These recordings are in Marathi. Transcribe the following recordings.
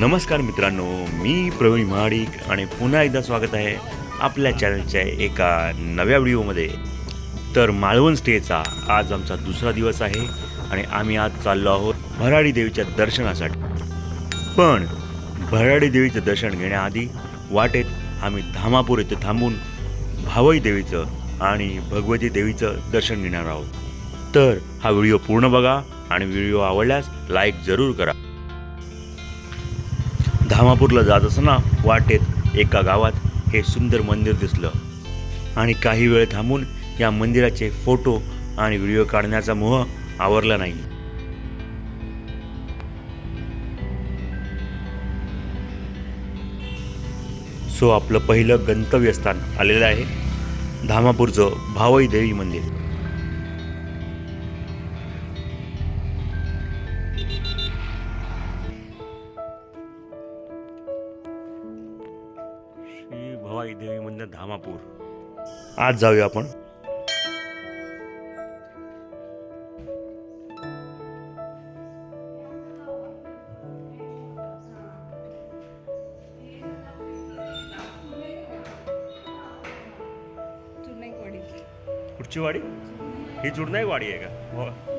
नमस्कार मित्रांनो मी प्रवीण महाडिक आणि पुन्हा एकदा स्वागत आहे आपल्या चॅनलच्या एका नव्या व्हिडिओमध्ये. तर मालवण स्टेचा आज आमचा दुसरा दिवस आहे आणि आम्ही आज चाललो आहोत भराडी देवीच्या दर्शनासाठी. पण भराडी देवीचं दर्शन घेण्याआधी वाटेत आम्ही धामापूर येथे थांबून भावई देवीचं आणि भगवती देवीचं दर्शन घेणार आहोत. तर हा व्हिडिओ पूर्ण बघा आणि व्हिडिओ आवडल्यास लाईक जरूर करा. धामापूरला जात असताना वाटेत एका गावात हे सुंदर मंदिर दिसलं. आणि काही वेळ थांबून या मंदिराचे फोटो आणि व्हिडिओ काढण्याचा मोह आवरला नाही. सो आपलं पहिलं गंतव्यस्थान आलेलं आहे धामापूरचं भावई देवी मंदिर. भवाई देवी मंदिर धामापूर. आज जाऊया आपण. कुठची वाडी? ही चुडनाई वाडी आहे का?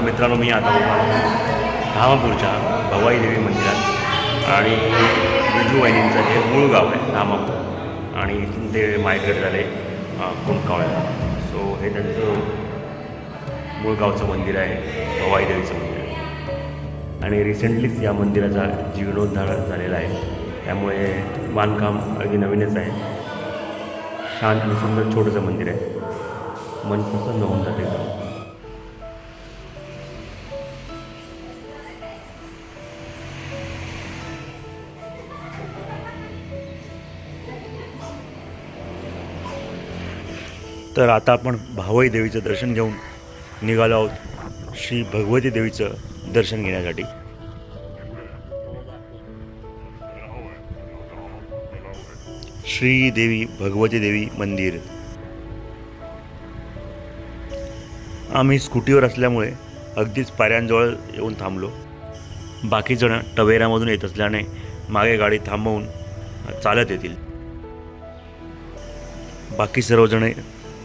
तर मित्रांनो मी आता धामापूरच्या भवाई देवी मंदिरात. आणि विजू वहिनींचं हे मूळ गाव आहे धामापूर. आणि इथून ते मायग्रेट झाले कुंकावळ्याला सो हे त्यांचं मूळ गावचं मंदिर आहे भवाई देवीचं मंदिर. आणि रिसेंटलीच या मंदिराचा जीर्णोद्धार झालेला आहे. त्यामुळे बांधकाम अगदी नवीनच आहे. शांत आणि सुंदर छोटंसं मंदिर आहे. मन प्रसन्न होऊन जाते. तर आता आपण भावई देवीचं दर्शन घेऊन निघालो आहोत श्री भगवती देवीचं दर्शन घेण्यासाठी. श्री देवी भगवती देवी मंदिर. आम्ही स्कूटीवर असल्यामुळे अगदीच पायऱ्यांजवळ येऊन थांबलो. बाकीजणं टवेरामधून येत असल्याने मागे गाडी थांबवून चालत येतील. बाकी सर्वजण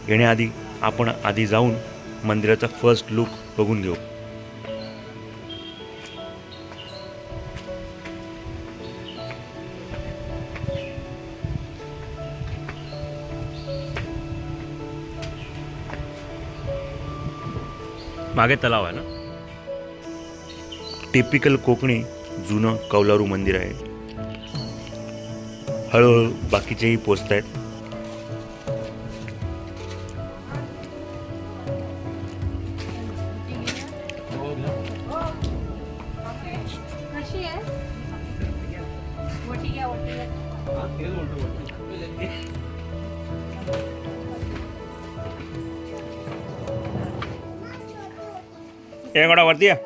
येण्याआधी आपण आधी जाऊन मंदिराचा फर्स्ट लुक बघून घेऊ. मागे तलाव आहे ना? टिपिकल कोकणी जुनं कौलारू मंदिर आहे. हळूहळू बाकीचेही पोचत आहेत वटी घ्या वटी घ्या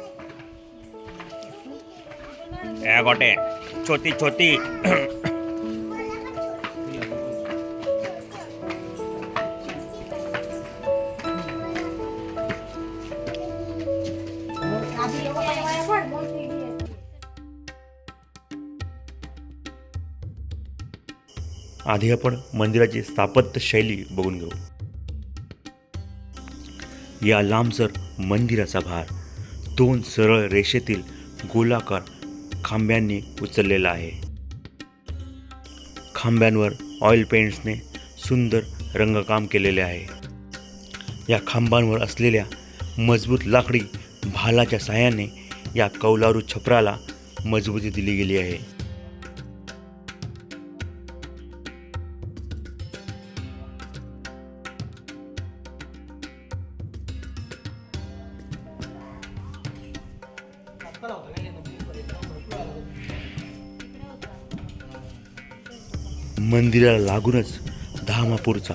ए आधी आपण मंदिराची स्थापत्य शैली बघून घेऊ. या लांबसर मंदिराचा भार दोन सरळ रेषेतील गोलाकार खांब्यांनी उचललेला आहे. खांब्यांवर ऑइल पेंट्सने सुंदर रंगकाम केलेले आहे. या खांबांवर असलेल्या मजबूत लाकडी भालाच्या सहाय्याने या कौलारू छपराला मजबूती दिली गेली आहे. मंदिराला लागूनच धामापूरचा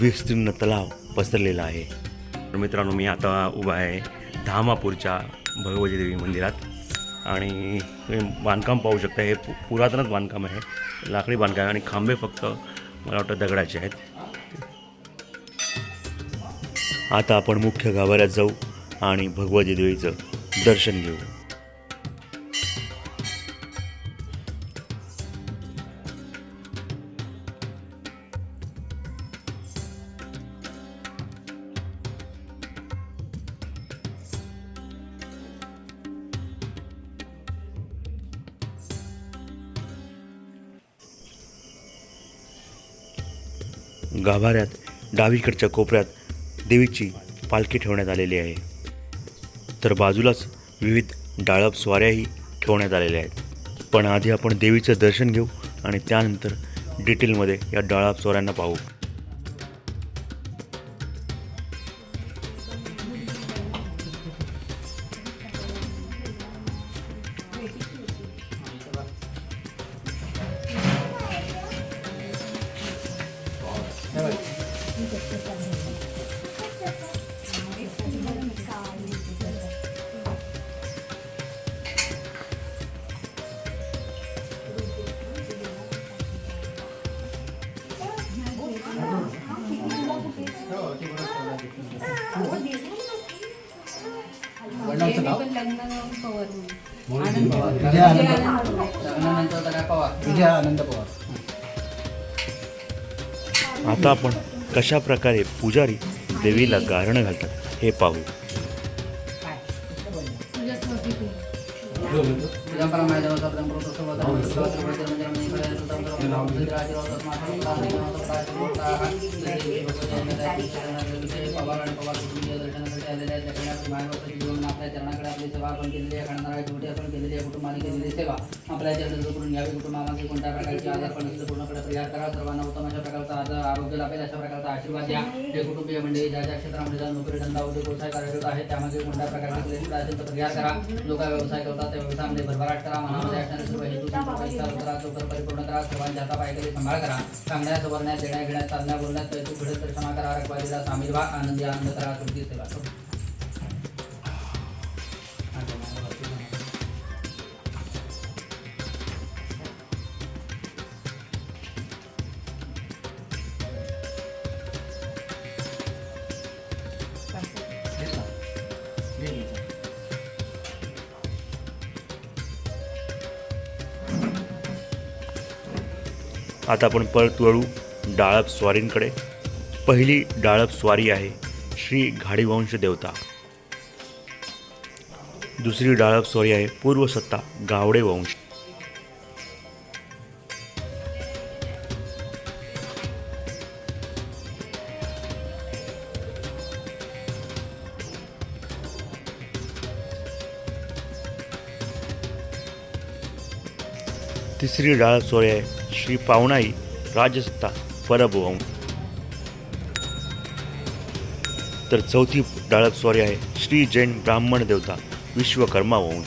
विस्तीर्ण तलाव पसरलेला आहे. तर मित्रांनो मी आता उभा आहे धामापूरच्या भगवती देवी मंदिरात. आणि बांधकाम पाहू शकता हे पु पुरातनच बांधकाम आहे. लाकडी बांधकाम आहे आणि खांबे फक्त मला वाटतं दगडाचे आहेत. आता आपण मुख्य गाभाऱ्यात जाऊ आणि भगवती देवीचं दर्शन घेऊ. गाभाऱ्यात डावीकडच्या कोपऱ्यात देवीची पालखी ठेवण्यात आलेली आहे. तर बाजूलाच विविध डाळप स्वाऱ्याही ठेवण्यात आलेल्या आहेत. पण आधी आपण देवीचं दर्शन घेऊ आणि त्यानंतर डिटेलमध्ये या डाळप स्वाऱ्यांना पाहू. विजय आनंद लग्नानंतर काय पवार. विजय आनंद पवार आता आपण कशा प्रकारे पुजारी देवीला गारणं घालतात हे पाहू. परंपरा सर्व धर्म धर्म मंदिर पवार आणि पवार कुटुंबीय दर्शनासाठी आलेले आहेत जगन्नाथ मानवताची जीवन आपल्या चरणाकडे आपली सेवा आपण केलेली आहे खंडनारा शेवटी आपण केलेली आहे कुटुंबाने केलेली सेवा. आपल्या चरण करून घ्यावी कुटुंबामध्ये कोणत्या प्रकारचे आजार पण असतील पूर्णकडे परिहार करा सर्वांना उत्तम अशा प्रकारचा आजार आरोग्य लाभेल अशा प्रकारचा आशीर्वाद द्या. जे कुटुंबीय मंडळी ज्या ज्या क्षेत्रामध्ये जाऊन नोकरी धंदा उद्योग व्यवसाय कार्यरत आहे त्यामध्ये कोणत्या प्रकारचे क्लेश असेल तर परिहार करा. जो काय व्यवसाय करतात त्या व्यवसायामध्ये भरभराट करा मनामध्ये असणारे सर्व हेतू करा लवकर परिपूर्ण करा सर्वांच्या हाता हातापायकडे सांभाळ करा. सांगण्यात वरण्यात देण्या घेण्यात चालण्या बोलण्यात तू घडत क्षमा करा रखवारीला सामील व्हा आनंदी आनंद करा तुमची सेवा आता आपण परत वळू डाळप स्वारींकडे. पहिली डाळप स्वारी आहे श्री घाडीवंश देवता. दुसरी डाळप स्वारी आहे पूर्वसत्ता गावडे वंश. श्री डाळप आहे श्री पावणाई राजसत्ता परभवम तर चौथी डाळप स्वारी आहे श्री जैन ब्राह्मण देवता विश्वकर्मा वंश.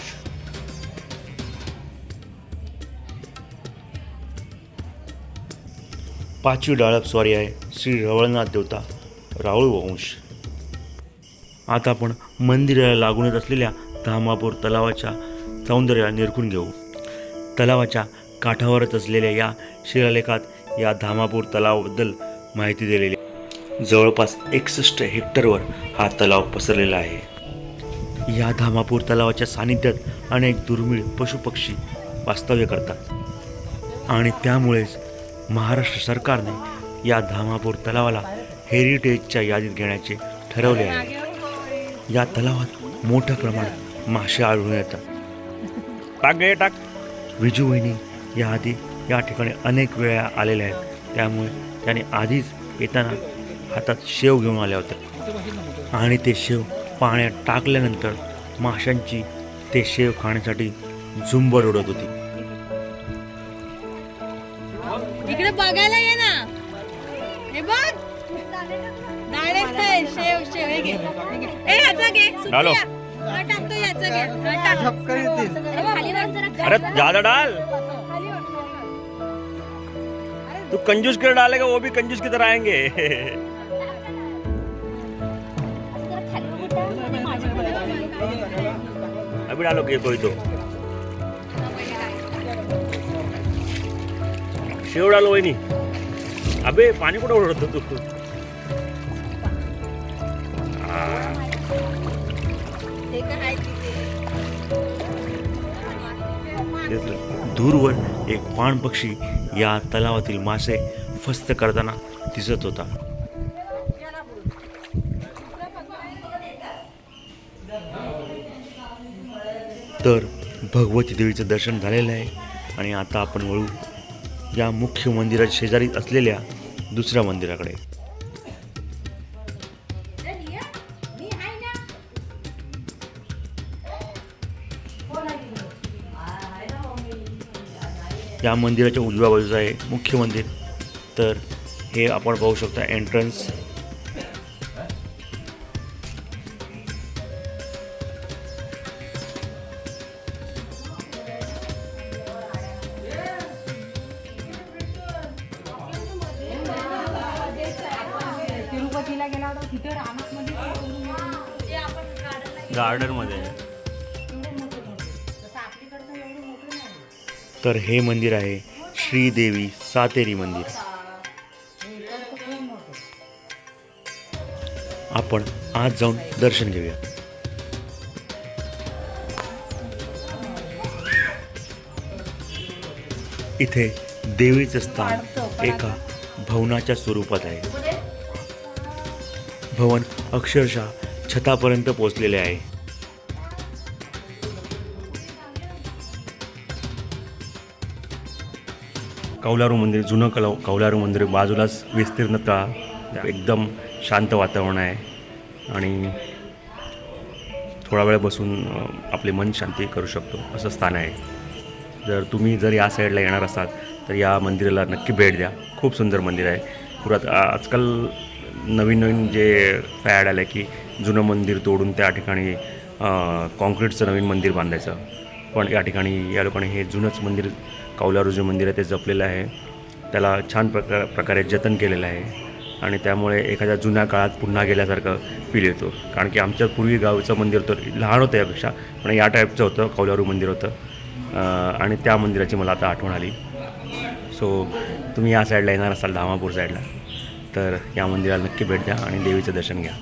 पाचवी डाळप स्वारी आहे श्री रवळनाथ देवता राहुळ वंश. आता आपण मंदिराला लागूनच असलेल्या धामापूर तलावाच्या सौंदर्याला निरखून घेऊ. तलावाच्या काठावरच असलेल्या या शिलालेखात या धामापूर तलावाबद्दल माहिती दिलेली आहे. जवळपास एकसष्ट हेक्टरवर हा तलाव पसरलेला आहे. या धामापूर तलावाच्या सानिध्यात अनेक दुर्मिळ पशुपक्षी वास्तव्य करतात. आणि त्यामुळेच महाराष्ट्र सरकारने या धामापूर तलावाला हेरिटेजच्या यादीत घेण्याचे ठरवले आहे. या तलावात मोठ्या प्रमाणात मासे आढळून येतात. टाक विजू वहिनी याआधी या ठिकाणी अनेक वेळा आलेल्या आहेत. त्यामुळे त्याने आधीच येताना हातात शेव घेऊन आल्या होत्या. आणि ते शेव पाण्यात टाकल्यानंतर माशांची ते शेव खाण्यासाठी झुंबर उडत होती. इकडे बघायला ये ना. हे बघ. शेव शेव. हे घे टाकतो याचा अरे बघ, खाली वर जरा अरे ज्यादा डाल. तू कंजूस कर डालेगा वो भी कंजूस की तरह आएँगे अभी डालो कि कोई तो शेव डालो वहिनी अबे पाणी कुठं उडवतो तू हा. ते. दूरवर एक पाण पक्षी या तलावातील मासे फस्त करताना दिसत होता. तर भगवती देवीचं दर्शन झालेलं आहे आणि आता आपण वळू या मुख्य मंदिराच्या शेजारीत असलेल्या दुसऱ्या मंदिराकडे. या मंदिराच्या उजव्या बाजूचं आहे मुख्य मंदिर. तर हे आपण पाहू शकता एंट्रन्स तिरुपतीला गेला होता तिथे रानामध्ये गार्डनमध्ये तर हे मंदिर आहे श्रीदेवी सातेरी मंदिर. आपण आज जाऊन दर्शन घेऊया. इथे देवीचं स्थान एका भवनाच्या स्वरूपात आहे. भवन अक्षरशः छतापर्यंत पोचलेले आहे. कौलारू मंदिर जुनं कलौ कौलारू मंदिर बाजूलाच विस्तीर्ण तळा. एकदम शांत वातावरण आहे. आणि थोडा वेळ बसून आपले मन शांती करू शकतो असं स्थान आहे. जर तुम्ही जर या साईडला येणार असाल तर या मंदिराला नक्की भेट द्या. खूप सुंदर मंदिर आहे. पुरात आजकाल नवीन नवीन जे फॅड आलं की जुनं मंदिर तोडून त्या ठिकाणी कॉन्क्रीटचं नवीन मंदिर बांधायचं. पण या ठिकाणी या लोकांनी हे जुनंच मंदिर कौलारू जे मंदिर आहे ते जपलेलं आहे. त्याला छान प्रकार प्रकारे जतन केलेलं आहे. आणि त्यामुळे एखाद्या जुन्या काळात पुन्हा गेल्यासारखं फील येतो. कारण की आमच्या पूर्वी गावचं मंदिर तर लहान होतं यापेक्षा पण या टाईपचं होतं कौलारू मंदिर होतं. आणि त्या मंदिराची मला आता आठवण आली. सो तुम्ही या साईडला येणार असाल धामापूर साईडला तर या मंदिराला नक्की भेट द्या आणि देवीचं दर्शन घ्या.